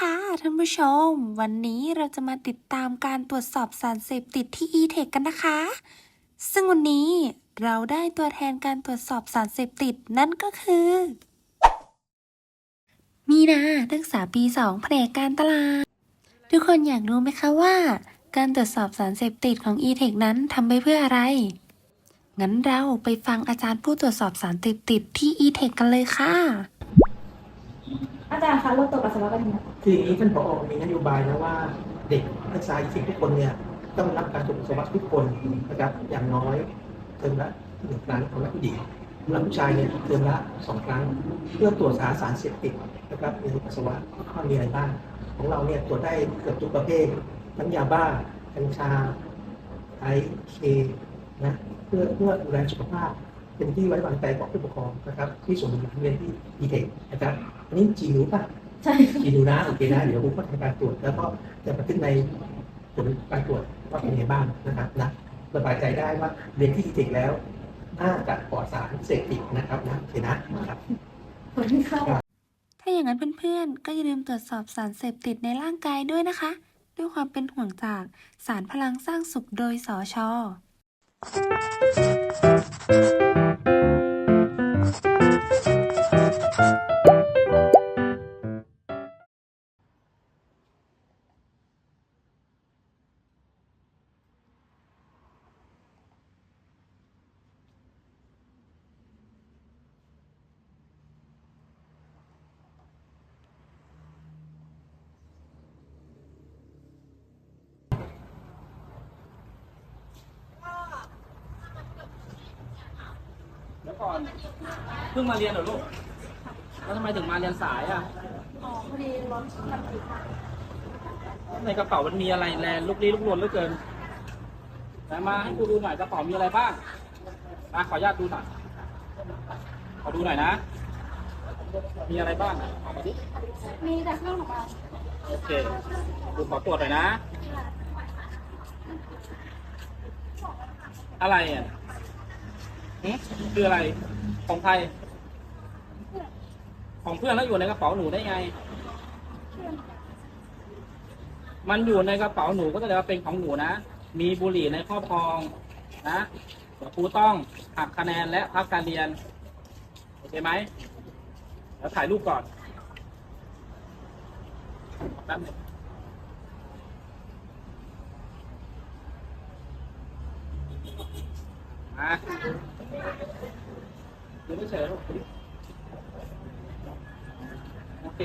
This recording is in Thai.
ค่ะท่านผู้ชม วันนี้เราจะมาติดตามการตรวจสอบสารเสพติดที่ e-tech กันนะคะ ซึ่งวันนี้เราได้ตัวแทนการตรวจสอบสารเสพติดนั่นก็คือ มีนานักศึกษาปี2แผนกการตลาด ทุกคนอยากรู้ไหมคะว่า การตรวจสอบสารเสพติดของ e-tech นั้นทำไปเพื่ออะไร งั้นเราไปฟังอาจารย์ผู้ตรวจสอบสารเสพติดที่ e-tech กันเลยค่ะ จารย์คะเราตรวปัสสาวะกันยังไงคืออย่างนี้ท่านผอมีนโยบายนะว่าเด็กนักศึกษาสิ่งทุกคนเนี่ยต้องรับการตรวจปัสสาวะทุกคนนะครับอย่างน้อยเทอมละหนึ่งครั้งของนักผู้หญิงสำหรับผู้ชายเนี่ยเทอมละสองครั้ง เพื่อตรวจหาสารเสพติดนะครับในปัสสาวะว่ามีอะไรบ้างของเราเนี่ยตรวจได้เกือบทุกประเภททั้งยาบ้ากัญชาไอเคนะเพื่อเพื่อดูแลสุขภาพ เป็นที่ไว้วางใจของผู้ปกครองนะครับที่ส่งเด็กเรียนที่ดีเทคนะครับอันนี้จีรู้ป่ะใช่กินดูนะโอเคนะเดี๋ยวผมก็ทำการตรวจแล้วก็จะบันทึกในผลการตรวจว่าเป็นยังไงบ้างนะครับนะสบายใจได้ว่าเรียนที่ดีเทคแล้วน่าจะปลอดสารเสพติดนะครับนะโอเคนะครับผลที่เข้าถ้าอย่างนั้นเพื่อนๆ ก็อย่าลืมตรวจสอบสารเสพติดในร่างกายด้วยนะคะ ด้วยความเป็นห่วงจากสารพลังสร้างสุขโดยสอชอ ก่อน เพิ่งมาเรียนเหรอลูก แล้วทำไมถึงมาเรียนสายอะ อ๋อพอดีรถมันติดค่ะในกระเป๋ามันมีอะไรแลนลุกลี้ลุกลนเหลือเกินไหนมาให้กูดูหน่อยกระเป๋ามีอะไรบ้างมาขออนุญาตดูหน่อย ขอดูหน่อยนะ มีอะไรบ้างอะเอามาดิ มีแต่เครื่องของเราโอเคดูขอตรวจหน่อยนะ อะไรอะหึ คืออะไร ของใคร ของเพื่อนแล้วอยู่ในกระเป๋าหนูได้ไง มันอยู่ในกระเป๋าหนูก็แสดงว่าเป็นของหนูนะ มีบุหรี่ในครอบครองนะเดี๋ยวครูต้องหักคะแนนและพักการเรียน โอเคไหมแล้วถ่ายรูปก่อนแป๊บหนึงมา ดูไม่เฉยลูกโอเค